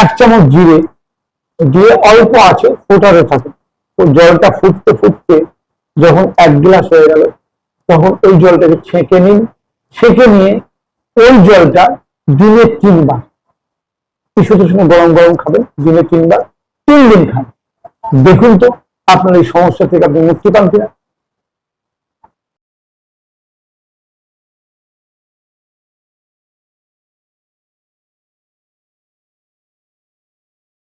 এক চামচ জিরে, দিয়ে অল্প আছে ফোটাতে থাকুন তো জলটা ফুটতে ফুটতে যখন এক গ্লাস হয়ে গেল, তখন ওই জলটাকে ছেঁকে নিন। ছেঁকে নিয়ে ওই জলটা দিনে তিনবার। শিশুদের সঙ্গে গরম গরম খাবেন, দিনে তিনবার, তিন দিন খান। দেখুন তো আপনার এই সমস্যা থেকে আপনি মুক্তি পান কিনা।